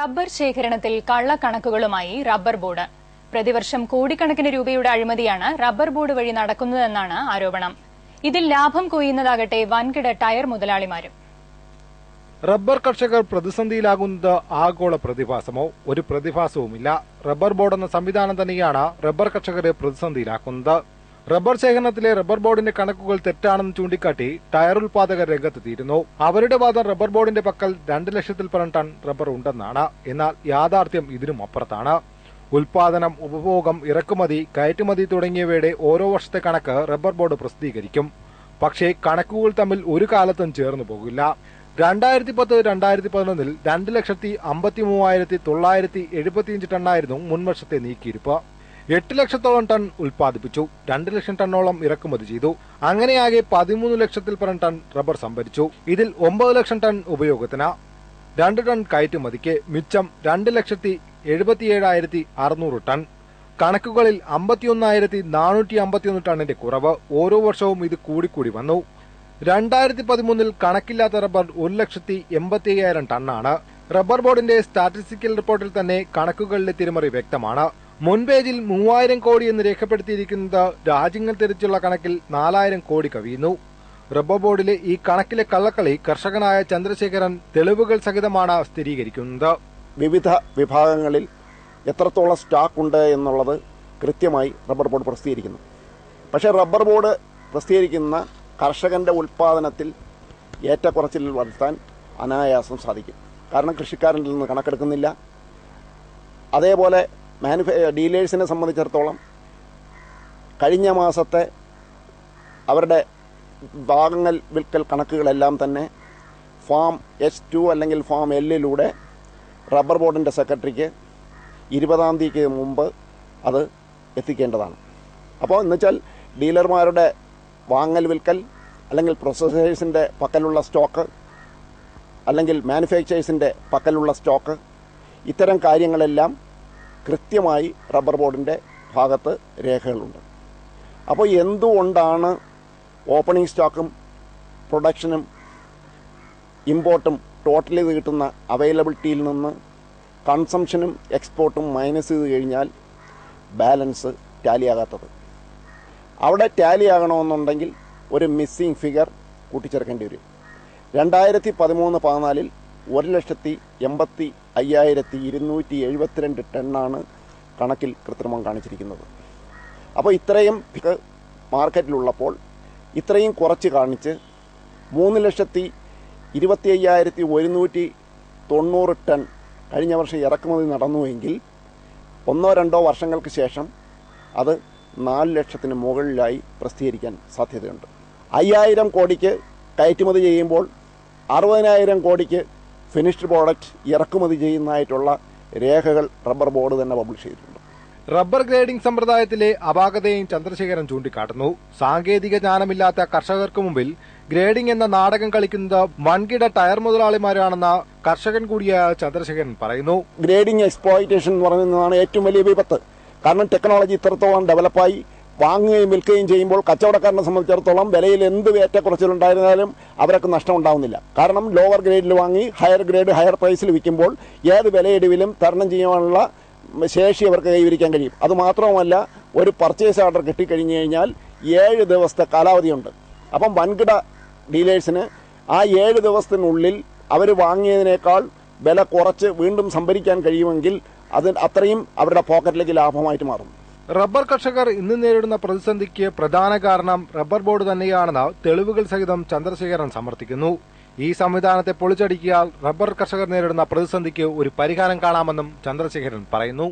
Rubber ശേഖരണത്തിൽ കള്ളക്കണക്കുകളുമായി rubber board. പ്രതിവർഷം കോടിക്കണക്കിന് രൂപയുടെ അഴിമതിയാണ് റബ്ബർ ബോർഡ് വഴി നടക്കുന്നതെന്നാണ് ആരോപണം. ഇതിൽ ലാഭം കൊയ്യുന്നതാകട്ടെ വൻകിട ടയർ മുതലാളിമാരും. റബ്ബർ കർഷകർ പ്രതിസന്ധിയിലാകുന്നത് ആഗോള പ്രതിഭാസമോ? ഒരു പ്രതിഭാസവുമില്ല. റബ്ബർ ബോർഡ് എന്ന സംവിധാനം തന്നെയാണ് റബ്ബർ കർഷകരെ പ്രതിസന്ധിയിലാക്കുന്നത്. റബ്ബർ ശേഖരണത്തിലെ റബ്ബർ ബോർഡിന്റെ കണക്കുകൾ തെറ്റാണെന്ന് ചൂണ്ടിക്കാട്ടി ടയർ ഉൽപാദകർ രംഗത്തെത്തിയിരുന്നു. അവരുടെ വാദം റബ്ബർ ബോർഡിന്റെ പക്കൽ രണ്ട് ലക്ഷത്തിൽ പരം ടൺ റബ്ബർ ഉണ്ടെന്നാണ്. എന്നാൽ യാഥാർത്ഥ്യം ഇതിനും അപ്പുറത്താണ്. ഉൽപാദനം ഉപഭോഗം ഇറക്കുമതി കയറ്റുമതി തുടങ്ങിയവയുടെ ഓരോ വർഷത്തെ കണക്ക് റബ്ബർ ബോർഡ് പ്രസിദ്ധീകരിക്കും. പക്ഷേ കണക്കുകൾ തമ്മിൽ ഒരു കാലത്തും ചേർന്നു പോകില്ല. രണ്ടായിരത്തി പത്ത് രണ്ടായിരത്തി പതിനൊന്നിൽ രണ്ട് ലക്ഷത്തി അമ്പത്തി മൂവായിരത്തി തൊള്ളായിരത്തി എഴുപത്തിയഞ്ച് ടണ്ണായിരുന്നു മുൻവർഷത്തെ നീക്കിയിരിപ്പ്. എട്ട് ലക്ഷത്തോളം ടൺ ഉൽപ്പാദിപ്പിച്ചു. രണ്ട് ലക്ഷം ടണ്ണോളം ഇറക്കുമതി ചെയ്തു. അങ്ങനെയാകെ പതിമൂന്ന് ലക്ഷത്തിൽ പരം ടൺ റബ്ബർ സംഭരിച്ചു. ഇതിൽ ഒമ്പത് ലക്ഷം ടൺ ഉപയോഗത്തിന്. രണ്ട് ടൺ കയറ്റുമതിക്ക് മിച്ചം രണ്ട് ലക്ഷത്തി എഴുപത്തിയേഴായിരത്തി അറുന്നൂറ് ടൺ. കണക്കുകളിൽ അമ്പത്തിയൊന്നായിരത്തി നാനൂറ്റി അമ്പത്തിയൊന്ന് ടണ്ണിന്റെ കുറവ്. ഓരോ വർഷവും ഇത് കൂടിക്കൂടി വന്നു. രണ്ടായിരത്തി പതിമൂന്നിൽ കണക്കില്ലാത്ത റബ്ബർ ഒരു ലക്ഷത്തി എൺപത്തി അയ്യായിരം ടണ്ണാണ്. റബ്ബർ ബോർഡിന്റെ സ്റ്റാറ്റിസ്റ്റിക്കൽ റിപ്പോർട്ടിൽ തന്നെ കണക്കുകളിലെ തിരിമറി വ്യക്തമാണ്. മുൻ പേജിൽ മൂവായിരം കോടി എന്ന് രേഖപ്പെടുത്തിയിരിക്കുന്നത് രാജ്യങ്ങൾ തിരിച്ചുള്ള കണക്കിൽ നാലായിരം കോടി കവിയുന്നു. റബ്ബർ ബോർഡിലെ ഈ കണക്കിലെ കള്ളക്കളി കർഷകനായ ചന്ദ്രശേഖരൻ തെളിവുകൾ സഹിതമാണ് സ്ഥിരീകരിക്കുന്നത്. വിവിധ വിഭാഗങ്ങളിൽ എത്രത്തോളം സ്റ്റോക്ക് ഉണ്ട് എന്നുള്ളത് കൃത്യമായി റബ്ബർ ബോർഡ് പ്രസിദ്ധീകരിക്കുന്നു. പക്ഷേ റബ്ബർ ബോർഡ് പ്രസിദ്ധീകരിക്കുന്ന കർഷകന്റെ ഉൽപ്പാദനത്തിൽ ഏറ്റക്കുറച്ചിൽ വരുത്താൻ അനായാസം സാധിക്കും. കാരണം കൃഷിക്കാരനിൽ നിന്ന് കണക്കെടുക്കുന്നില്ല. അതേപോലെ മാനുഫാ ഡീലേഴ്സിനെ സംബന്ധിച്ചിടത്തോളം കഴിഞ്ഞ മാസത്തെ അവരുടെ ഭാഗങ്ങൾ വിൽക്കൽ കണക്കുകളെല്ലാം തന്നെ ഫാം എച്ച് ടു അല്ലെങ്കിൽ ഫാം എല്ലിലൂടെ റബ്ബർ ബോർഡിന്റെ സെക്രട്ടറിക്ക് ഇരുപതാം തീയതിക്ക് മുമ്പ് അത് എത്തിക്കേണ്ടതാണ്. അപ്പോൾ എന്നുവെച്ചാൽ ഡീലർമാരുടെ വാങ്ങൽ വിൽക്കൽ അല്ലെങ്കിൽ പ്രൊസസേഴ്സിന്റെ പക്കലുള്ള സ്റ്റോക്ക് അല്ലെങ്കിൽ മാനുഫാക്ചേഴ്സിന്റെ പക്കലുള്ള സ്റ്റോക്ക് ഇത്തരം കാര്യങ്ങളെല്ലാം കൃത്യമായി റബ്ബർ ബോർഡിന്റെ ഭാഗത്ത് രേഖകളുണ്ട്. അപ്പോൾ എന്തുകൊണ്ടാണ് ഓപ്പണിംഗ് സ്റ്റോക്കും പ്രൊഡക്ഷനും ഇമ്പോർട്ടും ടോട്ടൽ ചെയ്ത് കിട്ടുന്ന അവൈലബിലിറ്റിയിൽ നിന്ന് കൺസംഷനും എക്സ്പോർട്ടും മൈനസ് ചെയ്ത് കഴിഞ്ഞാൽ ബാലൻസ് ടാലിയാകാത്തത്. അവിടെ ടാലി ആകണമെന്നുണ്ടെങ്കിൽ ഒരു മിസ്സിംഗ് ഫിഗർ കൂട്ടിച്ചേർക്കേണ്ടി വരും. രണ്ടായിരത്തി പതിമൂന്ന് പതിനാലിൽ ഒരു ലക്ഷത്തി എൺപത്തി അയ്യായിരത്തി ഇരുന്നൂറ്റി എഴുപത്തിരണ്ട് ടണ്ണാണ് കണക്കിൽ കൃത്രിമം കാണിച്ചിരിക്കുന്നത്. അപ്പോൾ ഇത്രയും മാർക്കറ്റിലുള്ളപ്പോൾ ഇത്രയും കുറച്ച് കാണിച്ച് മൂന്ന് ലക്ഷത്തി ഇരുപത്തി അയ്യായിരത്തി ഒരുന്നൂറ്റി തൊണ്ണൂറ് ടൺ കഴിഞ്ഞ വർഷം ഇറക്കുമതി നടന്നുവെങ്കിൽ ഒന്നോ രണ്ടോ വർഷങ്ങൾക്ക് ശേഷം അത് നാല് ലക്ഷത്തിന് മുകളിലായി പ്രസിദ്ധീകരിക്കാൻ സാധ്യതയുണ്ട്. അയ്യായിരം കോടിക്ക് കയറ്റുമതി ചെയ്യുമ്പോൾ അറുപതിനായിരം കോടിക്ക് ഫിനിഷ്ഡ് പ്രോഡക്റ്റ് ഇറക്കുമതി ചെയ്യുന്നതായിട്ടുള്ള രേഖകൾ റബ്ബർ ബോർഡ് തന്നെ പബ്ലിഷ് ചെയ്തിട്ടുണ്ട്. റബ്ബർ ഗ്രേഡിംഗ് സമ്പ്രദായത്തിലെ അപാകതയും ചന്ദ്രശേഖരൻ ചൂണ്ടിക്കാട്ടുന്നു. സാങ്കേതിക ജ്ഞാനമില്ലാത്ത കർഷകർക്ക് മുമ്പിൽ ഗ്രേഡിംഗ് എന്ന നാടകം കളിക്കുന്നത് വൻകിട ടയർ മുതലാളിമാരാണെന്ന കർഷകൻ കൂടിയായ ചന്ദ്രശേഖരൻ പറയുന്നു. ഗ്രേഡിംഗ് എക്സ്പ്ലോയിറ്റേഷൻ എന്ന് പറയുന്നതാണ് ഏറ്റവും വലിയ വിപത്ത്. കാരണം ടെക്നോളജി ഇത്രത്തോളം ഡെവലപ്പായി. വാങ്ങുകയും വിൽക്കുകയും ചെയ്യുമ്പോൾ കച്ചവടക്കാരനെ സംബന്ധിച്ചിടത്തോളം വിലയിൽ എന്ത് ഏറ്റക്കുറച്ചിലുണ്ടായിരുന്നാലും അവർക്ക് നഷ്ടം ഉണ്ടാവുന്നില്ല കാരണം ലോവർ ഗ്രേഡിൽ വാങ്ങി ഹയർ ഗ്രേഡ് ഹയർ പ്രൈസിൽ വിൽക്കുമ്പോൾ ഏത് വിലയിടിവിലും തരണം ചെയ്യാനുള്ള ശേഷി അവർക്ക് കൈവരിക്കാൻ കഴിയും. അതുമാത്രവുമല്ല ഒരു പർച്ചേസ് ഓർഡർ കിട്ടിക്കഴിഞ്ഞു കഴിഞ്ഞാൽ ഏഴ് ദിവസത്തെ കാലാവധിയുണ്ട്. അപ്പം വൻകിട ഡീലേഴ്സിന് ആ ഏഴ് ദിവസത്തിനുള്ളിൽ അവർ വാങ്ങിയതിനേക്കാൾ വില കുറച്ച് വീണ്ടും സംഭരിക്കാൻ കഴിയുമെങ്കിൽ അത് അത്രയും അവരുടെ പോക്കറ്റിലേക്ക് ലാഭമായിട്ട് മാറും. റബ്ബർ കർഷകർ ഇന്ന് നേരിടുന്ന പ്രതിസന്ധിക്ക് പ്രധാന കാരണം റബ്ബർ ബോർഡ് തന്നെയാണെന്ന് തെളിവുകൾ സഹിതം ചന്ദ്രശേഖരൻ സമർത്ഥിക്കുന്നു. ഈ സംവിധാനത്തെ പൊളിച്ചടിക്കിയാൽ റബ്ബർ കർഷകർ നേരിടുന്ന പ്രതിസന്ധിക്ക് ഒരു പരിഹാരം കാണാമെന്നും ചന്ദ്രശേഖരൻ പറയുന്നു.